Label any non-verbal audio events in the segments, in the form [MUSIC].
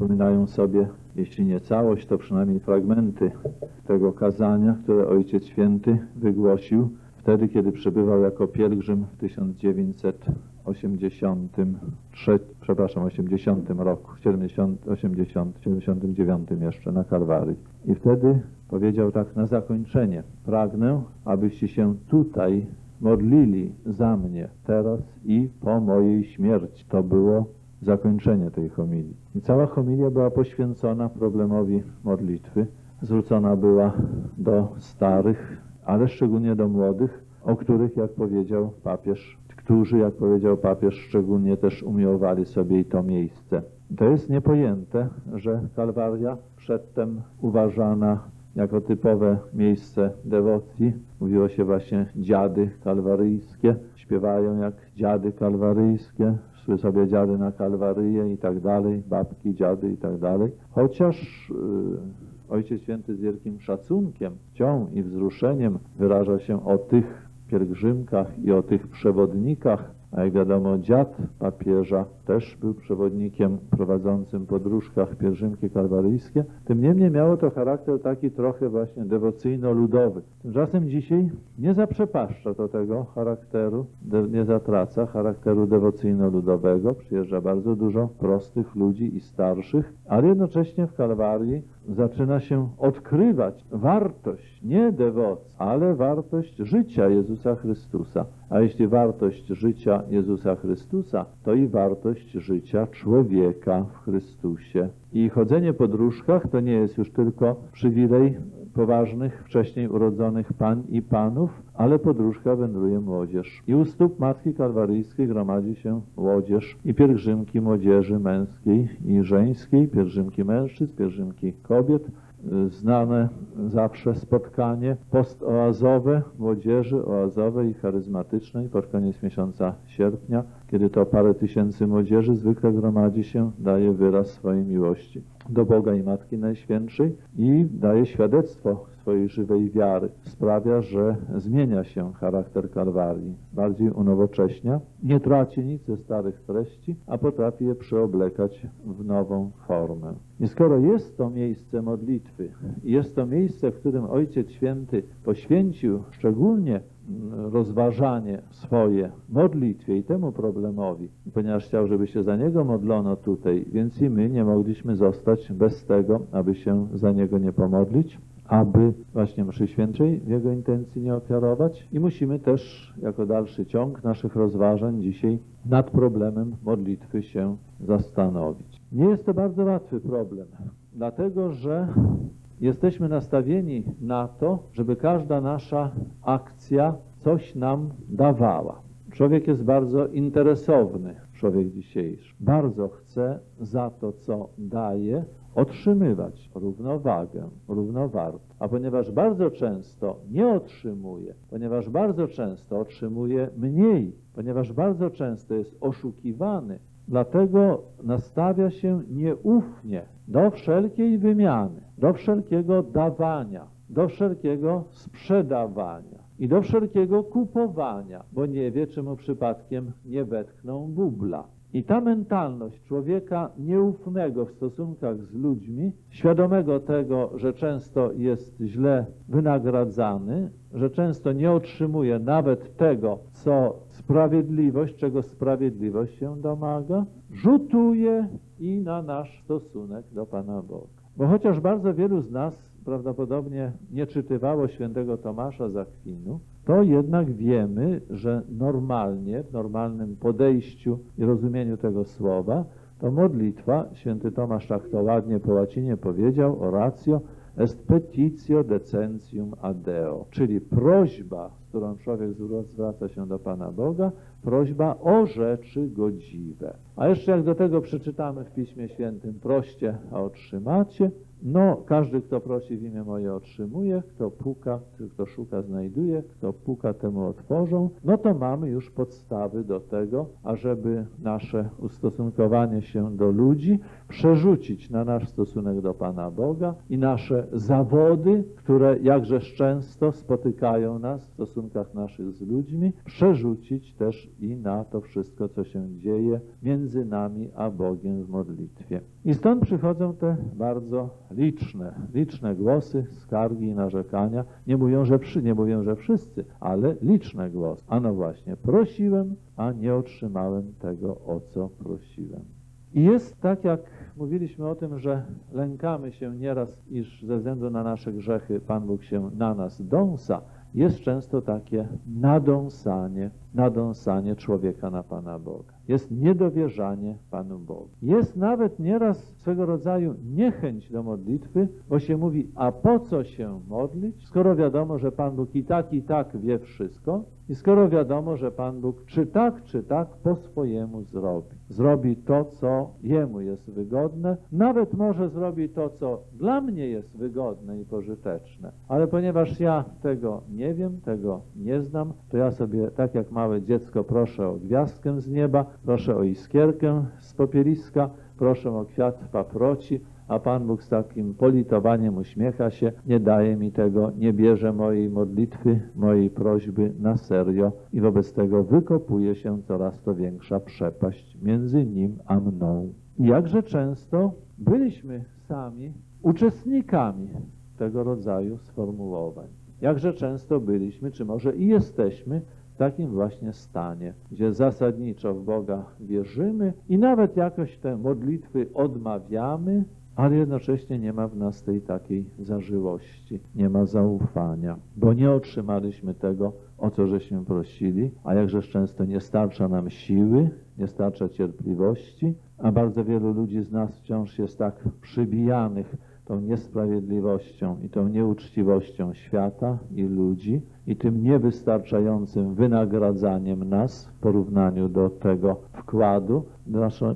przypominają sobie, jeśli nie całość, to przynajmniej fragmenty tego kazania, które Ojciec Święty wygłosił wtedy, kiedy przebywał jako pielgrzym w 1983, przepraszam, 80 roku, 70, 80, 79 jeszcze na Kalwarii. I wtedy powiedział tak na zakończenie, pragnę, abyście się tutaj modlili za mnie teraz i po mojej śmierci. To było zakończenie tej homilii. I cała homilia była poświęcona problemowi modlitwy. Zwrócona była do starych, ale szczególnie do młodych, o których, jak powiedział papież, którzy, jak powiedział papież, szczególnie też umiłowali sobie i to miejsce. To jest niepojęte, że Kalwaria przedtem uważana jako typowe miejsce dewocji. Mówiło się właśnie dziady kalwaryjskie, śpiewają jak dziady kalwaryjskie, szły sobie dziady na Kalwaryję i tak dalej, babki, dziady i tak dalej. Chociaż yy, Ojciec Święty z wielkim szacunkiem, cią i wzruszeniem wyraża się o tych pielgrzymkach i o tych przewodnikach, a jak wiadomo dziad papieża też był przewodnikiem prowadzącym podróżkach pielgrzymki kalwaryjskie. Tym niemniej miało to charakter taki trochę właśnie dewocyjno-ludowy. Tymczasem dzisiaj nie zaprzepaszcza to tego charakteru, nie zatraca charakteru dewocyjno-ludowego. Przyjeżdża bardzo dużo prostych ludzi i starszych, ale jednocześnie w Kalwarii zaczyna się odkrywać wartość nie dewocji, ale wartość życia Jezusa Chrystusa. A jeśli wartość życia Jezusa Chrystusa, to i wartość życia człowieka w Chrystusie. I chodzenie po dróżkach to nie jest już tylko przywilej poważnych, wcześniej urodzonych pań i panów, ale podróżka wędruje młodzież. I u stóp Matki Kalwaryjskiej gromadzi się młodzież i pielgrzymki młodzieży męskiej i żeńskiej, pielgrzymki mężczyzn, pielgrzymki kobiet, znane zawsze spotkanie postoazowe młodzieży oazowej i charyzmatycznej pod koniec miesiąca sierpnia, kiedy to parę tysięcy młodzieży zwykle gromadzi się, daje wyraz swojej miłości do Boga i Matki Najświętszej i daje świadectwo swojej żywej wiary. Sprawia, że zmienia się charakter Kalwarii, bardziej unowocześnia, nie traci nic ze starych treści, a potrafi je przeoblekać w nową formę. I skoro jest to miejsce modlitwy, jest to miejsce, w którym Ojciec Święty poświęcił szczególnie rozważanie swoje modlitwie i temu problemowi, ponieważ chciał, żeby się za niego modlono tutaj, więc i my nie mogliśmy zostać bez tego, aby się za niego nie pomodlić, aby właśnie mszy świętej w jego intencji nie ofiarować i musimy też jako dalszy ciąg naszych rozważań dzisiaj nad problemem modlitwy się zastanowić. Nie jest to bardzo łatwy problem, dlatego że jesteśmy nastawieni na to, żeby każda nasza akcja coś nam dawała. Człowiek jest bardzo interesowny, człowiek dzisiejszy. Bardzo chce za to, co daje, otrzymywać równowagę, równowartość. A ponieważ bardzo często nie otrzymuje, ponieważ bardzo często otrzymuje mniej, ponieważ bardzo często jest oszukiwany, dlatego nastawia się nieufnie do wszelkiej wymiany, do wszelkiego dawania, do wszelkiego sprzedawania i do wszelkiego kupowania, bo nie wie, czy mu przypadkiem nie wetkną bubla. I ta mentalność człowieka nieufnego w stosunkach z ludźmi, świadomego tego, że często jest źle wynagradzany, że często nie otrzymuje nawet tego, co sprawiedliwość, czego sprawiedliwość się domaga, rzutuje i na nasz stosunek do Pana Boga. Bo chociaż bardzo wielu z nas prawdopodobnie nie czytywało świętego Tomasza z Akwinu, to jednak wiemy, że normalnie, w normalnym podejściu i rozumieniu tego słowa, to modlitwa, święty Tomasz tak to ładnie po łacinie powiedział, oratio est petitio decentium adeo, czyli prośba, z którą człowiek zwraca się do Pana Boga, prośba o rzeczy godziwe. A jeszcze jak do tego przeczytamy w Piśmie Świętym, proście, a otrzymacie, no, każdy, kto prosi w imię moje, otrzymuje, kto puka, kto szuka, znajduje, kto puka, temu otworzą. No to mamy już podstawy do tego, ażeby nasze ustosunkowanie się do ludzi przerzucić na nasz stosunek do Pana Boga i nasze zawody, które jakżeż często spotykają nas w stosunkach naszych z ludźmi, przerzucić też i na to wszystko, co się dzieje między nami a Bogiem w modlitwie. I stąd przychodzą te bardzo liczne, liczne głosy, skargi i narzekania. Nie mówią, że przy, nie mówią, że wszyscy, ale liczne głosy. A no właśnie, prosiłem, a nie otrzymałem tego, o co prosiłem. I jest tak, jak mówiliśmy o tym, że lękamy się nieraz, iż ze względu na nasze grzechy Pan Bóg się na nas dąsa, jest często takie nadąsanie, nadąsanie człowieka na Pana Boga. Jest niedowierzanie Panu Bogu. Jest nawet nieraz swego rodzaju niechęć do modlitwy, bo się mówi, a po co się modlić, skoro wiadomo, że Pan Bóg i tak, i tak wie wszystko i skoro wiadomo, że Pan Bóg czy tak, czy tak po swojemu zrobi. Zrobi to, co Jemu jest wygodne, nawet może zrobi to, co dla mnie jest wygodne i pożyteczne. Ale ponieważ ja tego nie wiem, tego nie znam, to ja sobie, tak jak małe dziecko, proszę o gwiazdkę z nieba, proszę o iskierkę z popieliska, proszę o kwiat paproci, a Pan Bóg z takim politowaniem uśmiecha się, nie daje mi tego, nie bierze mojej modlitwy, mojej prośby na serio i wobec tego wykopuje się coraz to większa przepaść między nim a mną. Jakże często byliśmy sami uczestnikami tego rodzaju sformułowań. Jakże często byliśmy, czy może i jesteśmy takim właśnie stanie, gdzie zasadniczo w Boga wierzymy i nawet jakoś te modlitwy odmawiamy, ale jednocześnie nie ma w nas tej takiej zażyłości, nie ma zaufania, bo nie otrzymaliśmy tego, o co żeśmy prosili, a jakżeż często nie starcza nam siły, nie starcza cierpliwości, a bardzo wielu ludzi z nas wciąż jest tak przybijanych tą niesprawiedliwością i tą nieuczciwością świata i ludzi i tym niewystarczającym wynagradzaniem nas w porównaniu do tego wkładu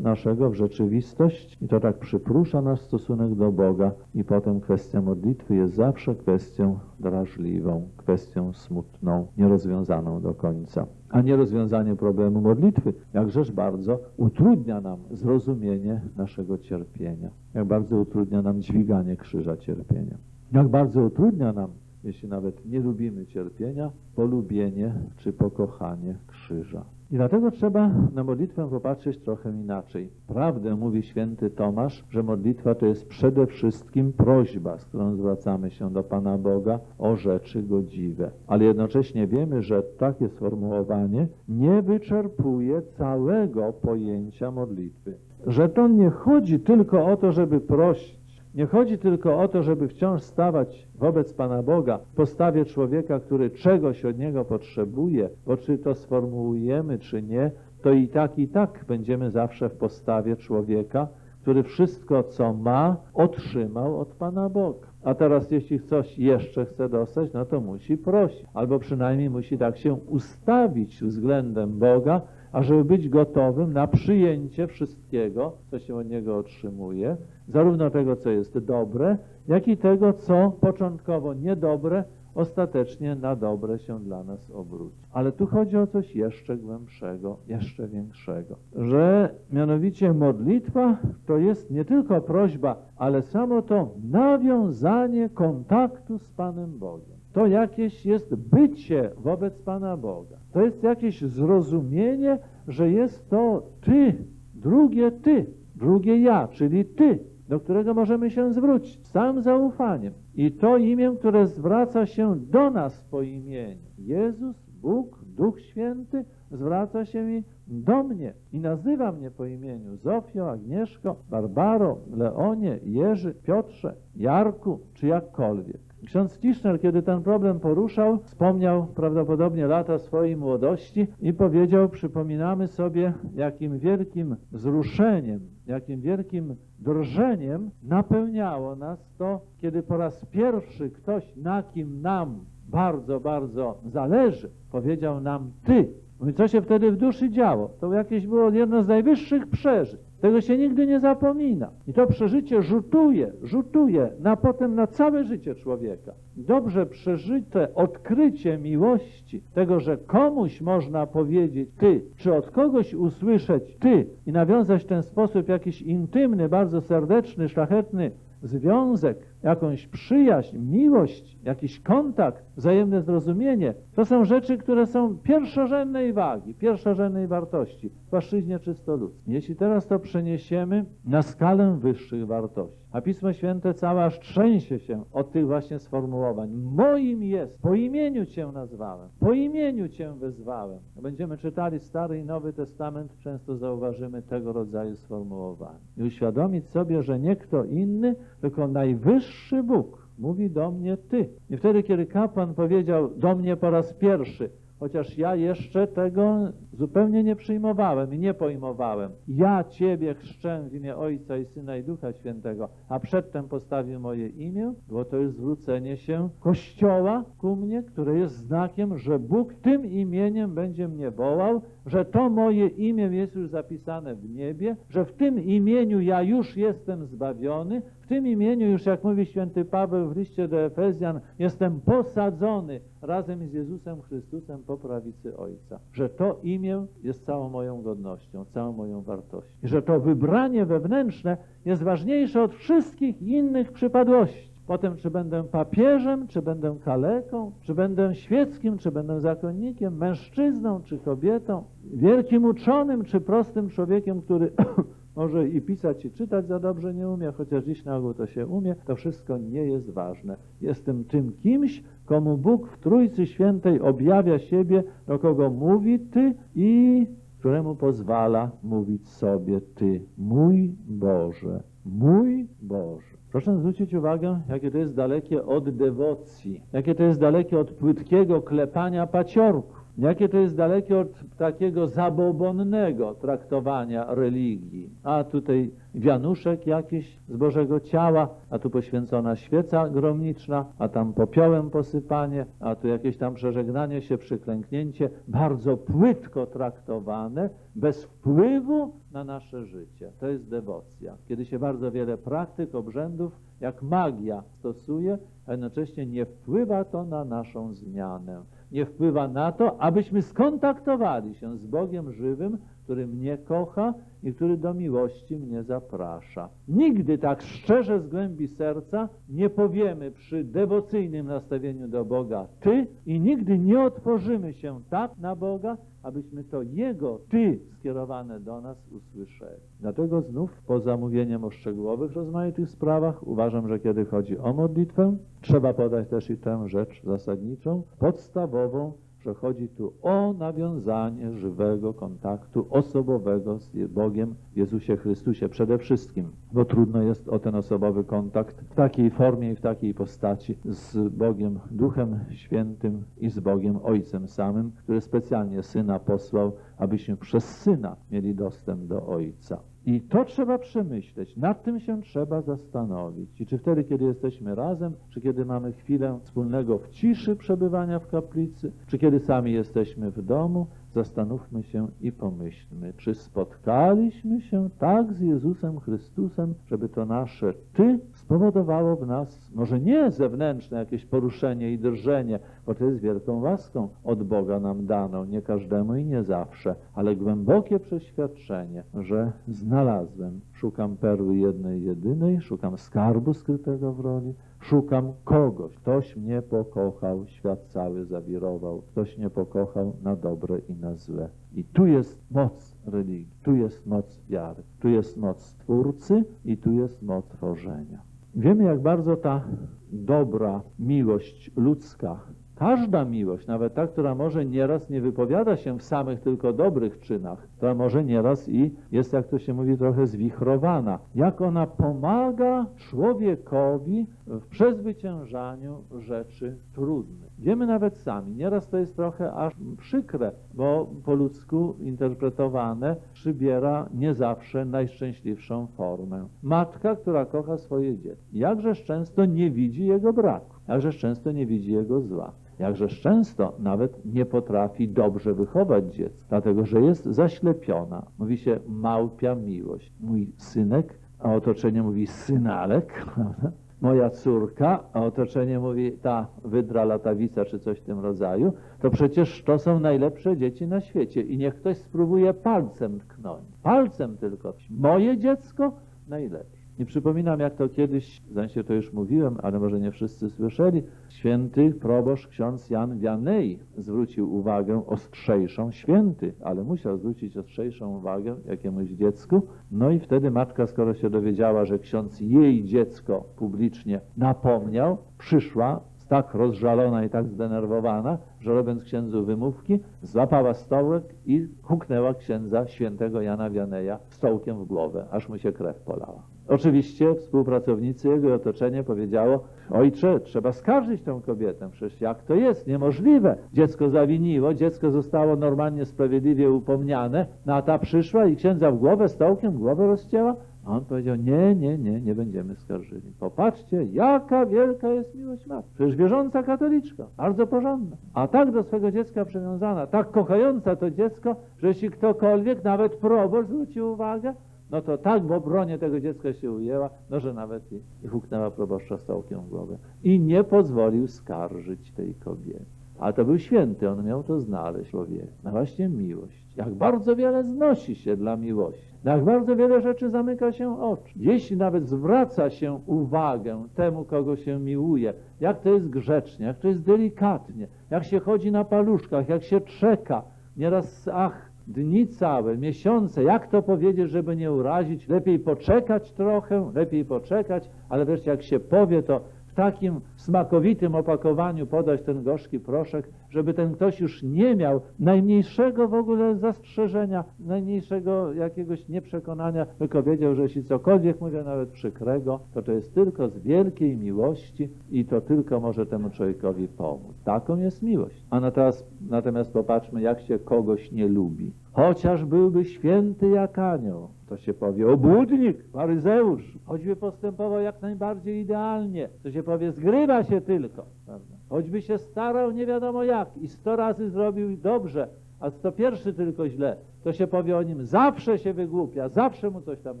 naszego w rzeczywistość. I to tak przyprusza nasz stosunek do Boga. I potem kwestia modlitwy jest zawsze kwestią drażliwą, kwestią smutną, nierozwiązaną do końca. A nierozwiązanie problemu modlitwy, jakżeż bardzo utrudnia nam zrozumienie naszego cierpienia, jak bardzo utrudnia nam dźwiganie krzyża cierpienia, jak bardzo utrudnia nam jeśli nawet nie lubimy cierpienia, polubienie czy pokochanie krzyża. I dlatego trzeba na modlitwę popatrzeć trochę inaczej. Prawdę mówi święty Tomasz, że modlitwa to jest przede wszystkim prośba, z którą zwracamy się do Pana Boga o rzeczy godziwe. Ale jednocześnie wiemy, że takie sformułowanie nie wyczerpuje całego pojęcia modlitwy. Że to nie chodzi tylko o to, żeby prosić, nie chodzi tylko o to, żeby wciąż stawać wobec Pana Boga w postawie człowieka, który czegoś od Niego potrzebuje, bo czy to sformułujemy, czy nie, to i tak, i tak będziemy zawsze w postawie człowieka, który wszystko, co ma, otrzymał od Pana Boga. A teraz, jeśli coś jeszcze chce dostać, no to musi prosić, albo przynajmniej musi tak się ustawić względem Boga, ażeby być gotowym na przyjęcie wszystkiego, co się od Niego otrzymuje, zarówno tego, co jest dobre, jak i tego, co początkowo niedobre, ostatecznie na dobre się dla nas obróci. Ale tu chodzi o coś jeszcze głębszego, jeszcze większego, że mianowicie modlitwa to jest nie tylko prośba, ale samo to nawiązanie kontaktu z Panem Bogiem. To jakieś jest bycie wobec Pana Boga. To jest jakieś zrozumienie, że jest to Ty, drugie Ty, drugie ja, czyli Ty, do którego możemy się zwrócić całym zaufaniem. I to imię, które zwraca się do nas po imieniu. Jezus, Bóg, Duch Święty zwraca się i do mnie i nazywa mnie po imieniu Zofio, Agnieszko, Barbaro, Leonie, Jerzy, Piotrze, Jarku czy jakkolwiek. Ksiądz Tischner, kiedy ten problem poruszał, wspomniał prawdopodobnie lata swojej młodości i powiedział, przypominamy sobie, jakim wielkim wzruszeniem, jakim wielkim drżeniem napełniało nas to, kiedy po raz pierwszy ktoś, na kim nam bardzo, bardzo zależy, powiedział nam Ty. Mówi, co się wtedy w duszy działo? To jakieś było jedno z najwyższych przeżyć. Tego się nigdy nie zapomina. I to przeżycie rzutuje, rzutuje na potem na całe życie człowieka. Dobrze przeżyte odkrycie miłości, tego, że komuś można powiedzieć ty, czy od kogoś usłyszeć ty i nawiązać w ten sposób jakiś intymny, bardzo serdeczny, szlachetny związek, jakąś przyjaźń, miłość, jakiś kontakt, wzajemne zrozumienie, to są rzeczy, które są pierwszorzędnej wagi, pierwszorzędnej wartości w płaszczyźnie czysto ludzkiej. Jeśli teraz to przeniesiemy na skalę wyższych wartości, a Pismo Święte całe aż trzęsie się od tych właśnie sformułowań. Moim jest, po imieniu Cię nazwałem, po imieniu Cię wezwałem. Będziemy czytali Stary i Nowy Testament, często zauważymy tego rodzaju sformułowania. I uświadomić sobie, że nie kto inny, tylko najwyższy Bóg mówi do mnie Ty. I wtedy, kiedy kapłan powiedział do mnie po raz pierwszy, chociaż ja jeszcze tego zupełnie nie przyjmowałem i nie pojmowałem. Ja Ciebie chrzczę w imię Ojca i Syna i Ducha Świętego, a przedtem postawił moje imię, bo to jest zwrócenie się Kościoła ku mnie, które jest znakiem, że Bóg tym imieniem będzie mnie wołał, że to moje imię jest już zapisane w niebie, że w tym imieniu ja już jestem zbawiony, w tym imieniu już, jak mówi święty Paweł w liście do Efezjan, jestem posadzony razem z Jezusem Chrystusem po prawicy Ojca. Że to imię jest całą moją godnością, całą moją wartością. Że to wybranie wewnętrzne jest ważniejsze od wszystkich innych przypadłości. Potem, czy będę papieżem, czy będę kaleką, czy będę świeckim, czy będę zakonnikiem, mężczyzną, czy kobietą, wielkim uczonym, czy prostym człowiekiem, który [COUGHS] może i pisać, i czytać za dobrze nie umie, chociaż dziś na ogół to się umie, to wszystko nie jest ważne. Jestem tym kimś, komu Bóg w Trójcy Świętej objawia siebie, do kogo mówi Ty i któremu pozwala mówić sobie Ty, mój Boże, mój Boże. Proszę zwrócić uwagę, jakie to jest dalekie od dewocji, jakie to jest dalekie od płytkiego klepania paciorków, jakie to jest dalekie od takiego zabobonnego traktowania religii. A tutaj wianuszek jakiś z Bożego ciała, a tu poświęcona świeca gromniczna, a tam popiołem posypanie, a tu jakieś tam przeżegnanie się, przyklęknięcie, bardzo płytko traktowane, bez wpływu na nasze życie. To jest dewocja. Kiedy się bardzo wiele praktyk, obrzędów, jak magia stosuje, a jednocześnie nie wpływa to na naszą zmianę. Nie wpływa na to, abyśmy skontaktowali się z Bogiem żywym, który mnie kocha i który do miłości mnie zaprasza. Nigdy tak szczerze z głębi serca nie powiemy przy dewocyjnym nastawieniu do Boga Ty i nigdy nie otworzymy się tak na Boga, abyśmy to Jego Ty skierowane do nas usłyszeli. Dlatego znów poza mówieniem o szczegółowych rozmaitych sprawach uważam, że kiedy chodzi o modlitwę, trzeba podać też i tę rzecz zasadniczą, podstawową, że chodzi tu o nawiązanie żywego kontaktu osobowego z Bogiem w Jezusie Chrystusie przede wszystkim, bo trudno jest o ten osobowy kontakt w takiej formie i w takiej postaci z Bogiem Duchem Świętym i z Bogiem Ojcem samym, który specjalnie Syna posłał, abyśmy przez Syna mieli dostęp do Ojca. I to trzeba przemyśleć, nad tym się trzeba zastanowić. I czy wtedy, kiedy jesteśmy razem, czy kiedy mamy chwilę wspólnego w ciszy przebywania w kaplicy, czy kiedy sami jesteśmy w domu, zastanówmy się i pomyślmy, czy spotkaliśmy się tak z Jezusem Chrystusem, żeby to nasze Ty spowodowało w nas może nie zewnętrzne jakieś poruszenie i drżenie, bo to jest wielką łaską od Boga nam daną, nie każdemu i nie zawsze, ale głębokie przeświadczenie, że znalazłem, szukam perły jednej, jedynej, szukam skarbu skrytego w roli, Szukam kogoś. Ktoś mnie pokochał, świat cały zawirował. Ktoś mnie pokochał na dobre i na złe. I tu jest moc religii, tu jest moc wiary, tu jest moc Twórcy i tu jest moc tworzenia. Wiemy, jak bardzo ta dobra miłość ludzka, każda miłość, nawet ta, która może nieraz nie wypowiada się w samych tylko dobrych czynach, to może nieraz i jest, jak to się mówi, trochę zwichrowana. Jak ona pomaga człowiekowi w przezwyciężaniu rzeczy trudnych. Wiemy nawet sami, nieraz to jest trochę aż przykre, bo po ludzku interpretowane przybiera nie zawsze najszczęśliwszą formę. Matka, która kocha swoje dziecko, jakżeż często nie widzi jego braku, jakżeż często nie widzi jego zła. Jakżeż często nawet nie potrafi dobrze wychować dziecka, dlatego że jest zaślepiona. Mówi się małpia miłość. Mój synek, a otoczenie mówi synalek, [LAUGHS] moja córka, a otoczenie mówi ta wydra latawica czy coś w tym rodzaju, to przecież to są najlepsze dzieci na świecie i niech ktoś spróbuje palcem tknąć. Palcem tylko. Moje dziecko najlepsze. I przypominam, jak to kiedyś, w sensie to już mówiłem, ale może nie wszyscy słyszeli, święty proboszcz ksiądz Jan Wianej zwrócił uwagę ostrzejszą, święty, ale musiał zwrócić ostrzejszą uwagę jakiemuś dziecku. No i wtedy matka, skoro się dowiedziała, że ksiądz jej dziecko publicznie napomniał, przyszła tak rozżalona i tak zdenerwowana, że robiąc księdzu wymówki, złapała stołek i huknęła księdza świętego Jana Wianeja stołkiem w głowę, aż mu się krew polała. Oczywiście współpracownicy jego otoczenie powiedziało, ojcze, trzeba skarżyć tę kobietę, przecież jak to jest, niemożliwe. Dziecko zawiniło, dziecko zostało normalnie, sprawiedliwie upomniane, no a ta przyszła i księdza w głowę, stołkiem głowę rozcięła, a on powiedział, nie, nie, nie, nie będziemy skarżyli. Popatrzcie, jaka wielka jest miłość matki. Przecież wierząca katoliczka, bardzo porządna. A tak do swego dziecka przywiązana, tak kochająca to dziecko, że jeśli ktokolwiek, nawet proboszcz zwrócił uwagę, no to tak w obronie tego dziecka się ujęła, no że nawet i, i huknęła proboszcza stołkiem w głowę. I nie pozwolił skarżyć tej kobiety. A to był święty, on miał to znaleźć człowiek. No właśnie miłość. Jak bardzo wiele znosi się dla miłości. Jak bardzo wiele rzeczy zamyka się oczy. Jeśli nawet zwraca się uwagę temu, kogo się miłuje, jak to jest grzecznie, jak to jest delikatnie, jak się chodzi na paluszkach, jak się czeka, nieraz, ach, dni całe, miesiące, jak to powiedzieć, żeby nie urazić, lepiej poczekać trochę, lepiej poczekać, ale wreszcie jak się powie, to w takim smakowitym opakowaniu podać ten gorzki proszek, żeby ten ktoś już nie miał najmniejszego w ogóle zastrzeżenia, najmniejszego jakiegoś nieprzekonania, tylko wiedział, że jeśli cokolwiek mówię nawet przykrego, to to jest tylko z wielkiej miłości i to tylko może temu człowiekowi pomóc. Taką jest miłość. A natomiast, natomiast popatrzmy, jak się kogoś nie lubi. Chociaż byłby święty jak anioł, to się powie obłudnik, faryzeusz, choćby postępował jak najbardziej idealnie, to się powie zgrywa się tylko, prawda? choćby się starał nie wiadomo jak i sto razy zrobił dobrze, a sto pierwszy tylko źle, to się powie o nim zawsze się wygłupia, zawsze mu coś tam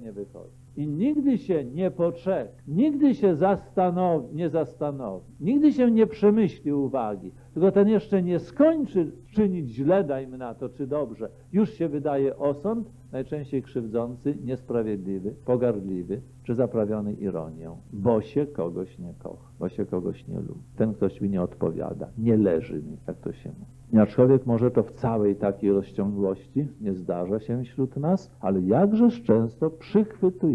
nie wychodzi. I nigdy się nie poczeka, nigdy się zastanowi, nie zastanowi, nigdy się nie przemyśli uwagi, tylko ten jeszcze nie skończy czynić źle, dajmy na to, czy dobrze. Już się wydaje osąd, najczęściej krzywdzący, niesprawiedliwy, pogardliwy, czy zaprawiony ironią, bo się kogoś nie kocha, bo się kogoś nie lubi. Ten ktoś mi nie odpowiada, nie leży mi, jak to się mówi. Aczkolwiek może to w całej takiej rozciągłości nie zdarza się wśród nas, ale jakżeż często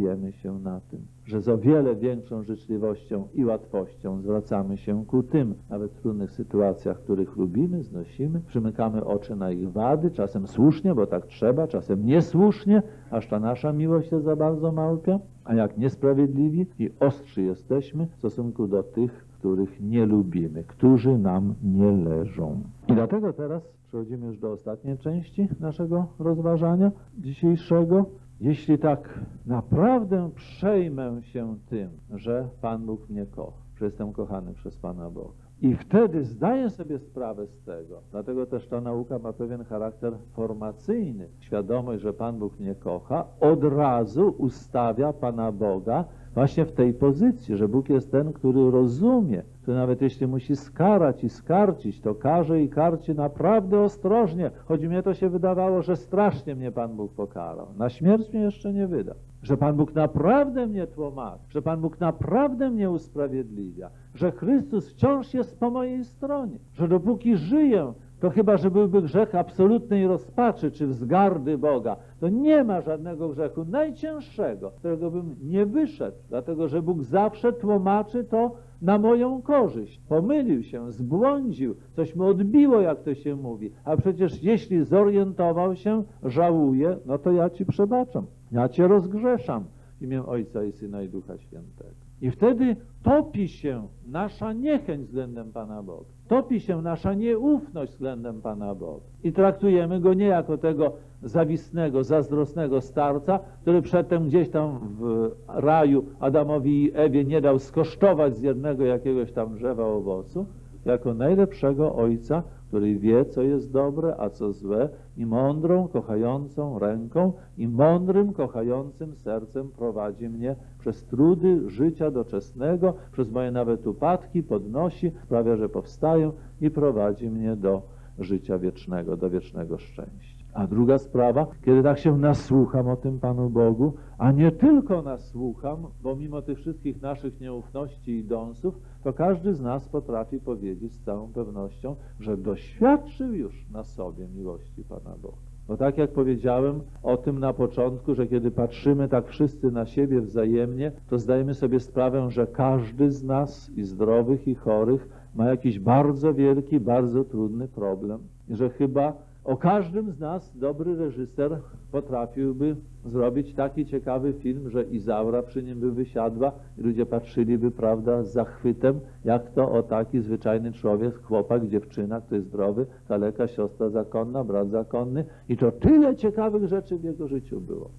przychwytujemy się na tym, że z o wiele większą życzliwością i łatwością zwracamy się ku tym, nawet w trudnych sytuacjach, których lubimy, znosimy, przymykamy oczy na ich wady, czasem słusznie, bo tak trzeba, czasem niesłusznie, aż ta nasza miłość jest za bardzo małpia, a jak niesprawiedliwi i ostrzy jesteśmy w stosunku do tych, których nie lubimy, którzy nam nie leżą. I dlatego teraz przechodzimy już do ostatniej części naszego rozważania dzisiejszego. Jeśli tak naprawdę przejmę się tym, że Pan Bóg mnie kocha, że jestem kochany przez Pana Boga, i wtedy zdaję sobie sprawę z tego, dlatego też ta nauka ma pewien charakter formacyjny. Świadomość, że Pan Bóg mnie kocha, od razu ustawia Pana Boga właśnie w tej pozycji, że Bóg jest ten, który rozumie, który nawet jeśli musi skarać i skarcić, to karze i karci naprawdę ostrożnie, choć mnie to się wydawało, że strasznie mnie Pan Bóg pokarał. Na śmierć mnie jeszcze nie wyda. Że Pan Bóg naprawdę mnie tłumaczy, że Pan Bóg naprawdę mnie usprawiedliwia, że Chrystus wciąż jest po mojej stronie, że dopóki żyję, to chyba, że byłby grzech absolutnej rozpaczy czy wzgardy Boga, to nie ma żadnego grzechu najcięższego, którego bym nie wyszedł, dlatego że Bóg zawsze tłumaczy to na moją korzyść. Pomylił się, zbłądził, coś mu odbiło, jak to się mówi. A przecież jeśli zorientował się, żałuje, no to ja Ci przebaczam. Ja Cię rozgrzeszam w imię Ojca i Syna i Ducha Świętego. I wtedy topi się nasza niechęć względem Pana Boga. Topi się nasza nieufność względem Pana Boga. I traktujemy Go nie jako tego zawistnego, zazdrosnego starca, który przedtem gdzieś tam w raju Adamowi i Ewie nie dał skosztować z jednego jakiegoś tam drzewa owocu, jako najlepszego ojca, który wie, co jest dobre, a co złe, i mądrą, kochającą ręką, i mądrym, kochającym sercem prowadzi mnie przez trudy życia doczesnego, przez moje nawet upadki, podnosi, sprawia, że powstaję i prowadzi mnie do życia wiecznego, do wiecznego szczęścia. A druga sprawa, kiedy tak się nasłucham o tym Panu Bogu, a nie tylko nasłucham, bo mimo tych wszystkich naszych nieufności i dąsów, to każdy z nas potrafi powiedzieć z całą pewnością, że doświadczył już na sobie miłości Pana Boga. Bo tak jak powiedziałem o tym na początku, że kiedy patrzymy tak wszyscy na siebie wzajemnie, to zdajemy sobie sprawę, że każdy z nas, i zdrowych, i chorych, ma jakiś bardzo wielki, bardzo trudny problem. I że chyba o każdym z nas dobry reżyser potrafiłby zrobić taki ciekawy film, że Izaura przy nim by wysiadła i ludzie patrzyliby, prawda, z zachwytem, jak to o taki zwyczajny człowiek, chłopak, dziewczyna, który jest zdrowy, kaleka, siostra zakonna, brat zakonny i to tyle ciekawych rzeczy w jego życiu było.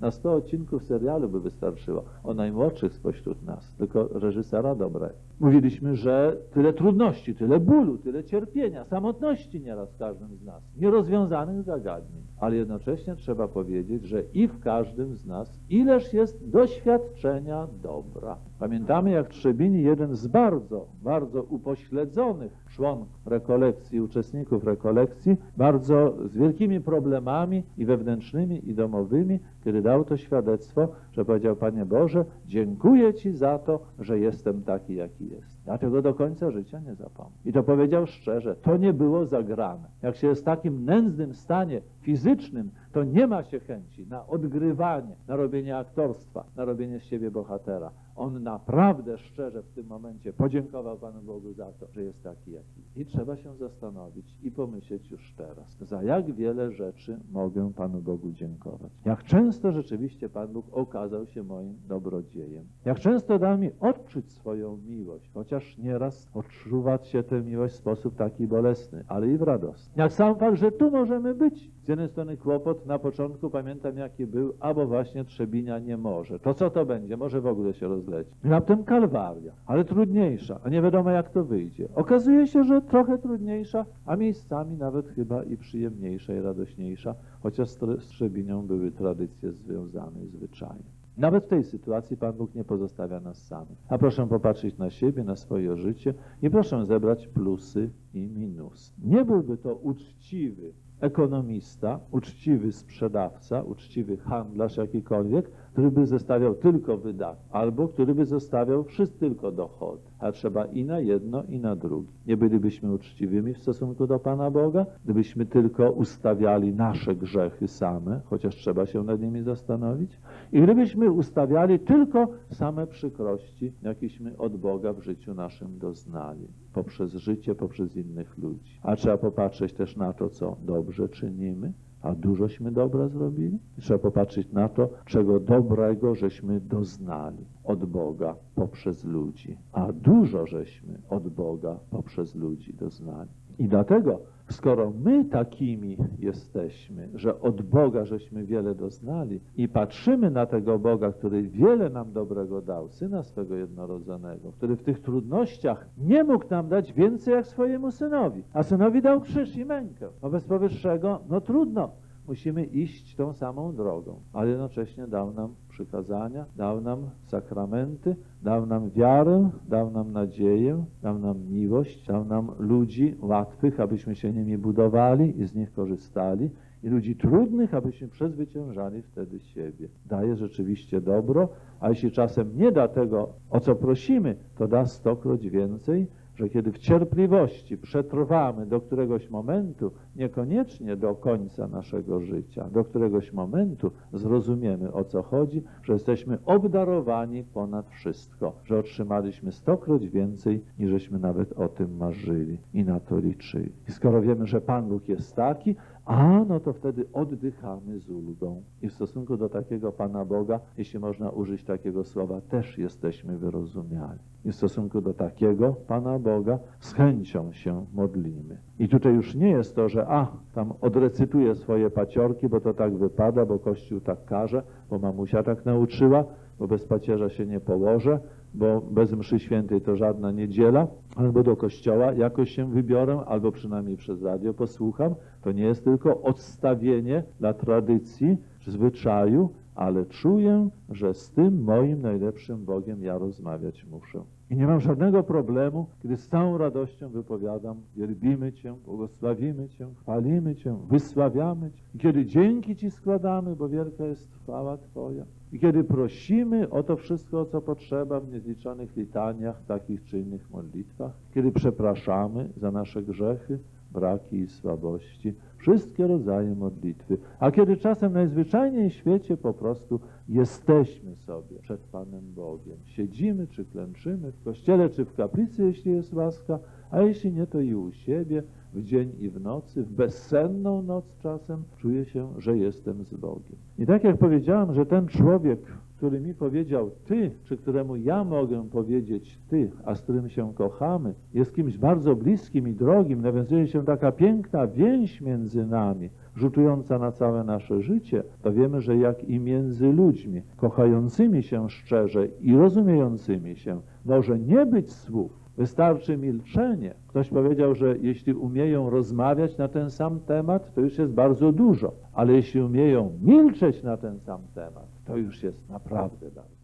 Na 100 odcinków serialu by wystarczyło o najmłodszych spośród nas, tylko reżysera dobre. Mówiliśmy, że tyle trudności, tyle bólu, tyle cierpienia, samotności nieraz w każdym z nas, nierozwiązanych zagadnień, ale jednocześnie trzeba powiedzieć, że i w każdym z nas ileż jest doświadczenia dobra. Pamiętamy, jak Trzebini, jeden z bardzo, bardzo upośledzonych członków rekolekcji, uczestników rekolekcji, bardzo z wielkimi problemami i wewnętrznymi, i domowymi, kiedy dał to świadectwo, że powiedział, Panie Boże, dziękuję Ci za to, że jestem taki, jaki jest. Ja tego do końca życia nie zapomnę. I to powiedział szczerze, to nie było zagrane. Jak się jest w takim nędznym stanie fizycznym, to nie ma się chęci na odgrywanie, na robienie aktorstwa, na robienie z siebie bohatera. On naprawdę szczerze w tym momencie podziękował Panu Bogu za to, że jest taki, jaki. I trzeba się zastanowić i pomyśleć już teraz, za jak wiele rzeczy mogę Panu Bogu dziękować. Jak często rzeczywiście Pan Bóg okazał się moim dobrodziejem. Jak często dał mi odczuć swoją miłość, chociaż nieraz odczuwać się tę miłość w sposób taki bolesny, ale i w radosny. Jak sam fakt, że tu możemy być. Z jednej strony kłopot, na początku pamiętam jaki był, albo właśnie Trzebinia nie może. To co to będzie? Może w ogóle się rozleci. Raptem Kalwaria, ale trudniejsza, a nie wiadomo jak to wyjdzie. Okazuje się, że trochę trudniejsza, a miejscami nawet chyba i przyjemniejsza i radośniejsza, chociaż z Trzebinią były tradycje związane i zwyczaje. Nawet w tej sytuacji Pan Bóg nie pozostawia nas samych. A proszę popatrzeć na siebie, na swoje życie i proszę zebrać plusy i minusy. Nie byłby to uczciwy ekonomista, uczciwy sprzedawca, uczciwy handlarz jakikolwiek, który by zostawiał tylko wydatki, albo który by zostawiał wszyscy tylko dochody, a trzeba i na jedno, i na drugie. Nie bylibyśmy uczciwymi w stosunku do Pana Boga, gdybyśmy tylko ustawiali nasze grzechy same, chociaż trzeba się nad nimi zastanowić, i gdybyśmy ustawiali tylko same przykrości, jakieśmy od Boga w życiu naszym doznali, poprzez życie, poprzez innych ludzi. A trzeba popatrzeć też na to, co dobrze czynimy, a dużośmy dobra zrobili. Trzeba popatrzeć na to, czego dobrego żeśmy doznali od Boga poprzez ludzi, a dużo żeśmy od Boga poprzez ludzi doznali. I dlatego, skoro my takimi jesteśmy, że od Boga żeśmy wiele doznali i patrzymy na tego Boga, który wiele nam dobrego dał, Syna swego jednorodzonego, który w tych trudnościach nie mógł nam dać więcej jak swojemu Synowi, a Synowi dał krzyż i mękę. Wobec powyższego, no trudno, musimy iść tą samą drogą, ale jednocześnie dał nam przykazania, dał nam sakramenty, dał nam wiarę, dał nam nadzieję, dał nam miłość, dał nam ludzi łatwych, abyśmy się nimi budowali i z nich korzystali, i ludzi trudnych, abyśmy przezwyciężali wtedy siebie. Daje rzeczywiście dobro, a jeśli czasem nie da tego, o co prosimy, to da stokroć więcej, że kiedy w cierpliwości przetrwamy do któregoś momentu, niekoniecznie do końca naszego życia, do któregoś momentu zrozumiemy o co chodzi, że jesteśmy obdarowani ponad wszystko, że otrzymaliśmy stokroć więcej, niżeśmy nawet o tym marzyli i na to liczyli. I skoro wiemy, że Pan Bóg jest taki, a no to wtedy oddychamy z ulgą. I w stosunku do takiego Pana Boga, jeśli można użyć takiego słowa, też jesteśmy wyrozumiali. I w stosunku do takiego Pana Boga z chęcią się modlimy. I tutaj już nie jest to, że a, tam odrecytuję swoje paciorki, bo to tak wypada, bo Kościół tak każe, bo mamusia tak nauczyła, bo bez pacierza się nie położę, bo bez mszy świętej to żadna niedziela, albo do kościoła jakoś się wybiorę, albo przynajmniej przez radio posłucham. To nie jest tylko odstawienie dla tradycji, zwyczaju, ale czuję, że z tym moim najlepszym Bogiem ja rozmawiać muszę. I nie mam żadnego problemu, kiedy z całą radością wypowiadam, wielbimy Cię, błogosławimy Cię, chwalimy Cię, wysławiamy Cię. I kiedy dzięki Ci składamy, bo wielka jest chwała Twoja. I kiedy prosimy o to wszystko, co potrzeba w niezliczonych litaniach, takich czy innych modlitwach, kiedy przepraszamy za nasze grzechy, braki i słabości, wszystkie rodzaje modlitwy. A kiedy czasem najzwyczajniej w świecie po prostu jesteśmy sobie przed Panem Bogiem, siedzimy czy klęczymy w kościele czy w kaplicy, jeśli jest łaska, a jeśli nie, to i u siebie, w dzień i w nocy, w bezsenną noc czasem, czuję się, że jestem z Bogiem. I tak jak powiedziałem, że ten człowiek, który mi powiedział ty, czy któremu ja mogę powiedzieć ty, a z którym się kochamy, jest kimś bardzo bliskim i drogim, nawiązuje się taka piękna więź między nami, rzutująca na całe nasze życie, to wiemy, że jak i między ludźmi, kochającymi się szczerze i rozumiejącymi się, może nie być słów, Wystarczy milczenie. Ktoś powiedział, że jeśli umieją rozmawiać na ten sam temat, to już jest bardzo dużo, ale jeśli umieją milczeć na ten sam temat, to już jest naprawdę bardzo.